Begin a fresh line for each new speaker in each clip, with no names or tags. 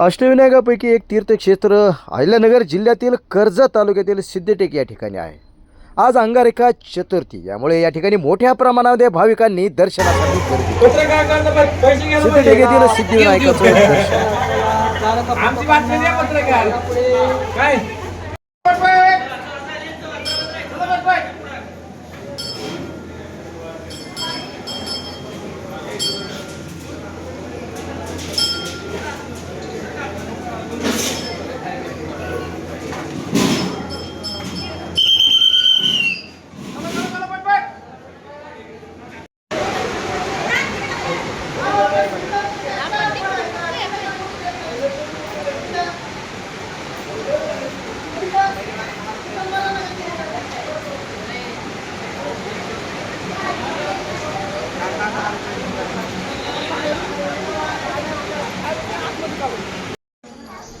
अष्टविनायकापैकी एक तीर्थक्षेत्र अहिल्यानगर जिल्ह्यातील कर्जत तालुक्यातील सिद्धटेक या ठिकाणी आहे. आज अंगारेखा चतुर्थी. यामुळे या ठिकाणी मोठ्या प्रमाणामध्ये भाविकांनी दर्शनासाठी गर्दी. सिद्धटेक येथील सिद्धिविनायकाचं दर्शन.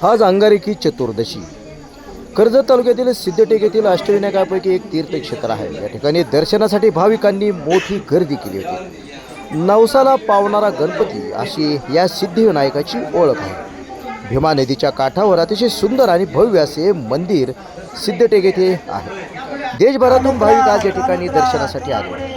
आज अंगारिकी चतुर्दशी. कर्जत तालुक्यातील सिद्धटेक येथील अष्टविनायकापैकी एक तीर्थक्षेत्र आहे. या ठिकाणी दर्शनासाठी भाविकांनी मोठी गर्दी केली होती. नवसाला पावणारा गणपती अशी या सिद्धिविनायकाची ओळख आहे. भीमा नदीच्या काठावर अतिशय सुंदर आणि भव्य असे मंदिर सिद्धटेक येथे आहे. देशभरातून भाविक आज या ठिकाणी दर्शनासाठी आले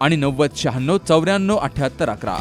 आणि नव्वद शहाण्णव चौऱ्याण्णव अठ्ठ्याहत्तर अकरा.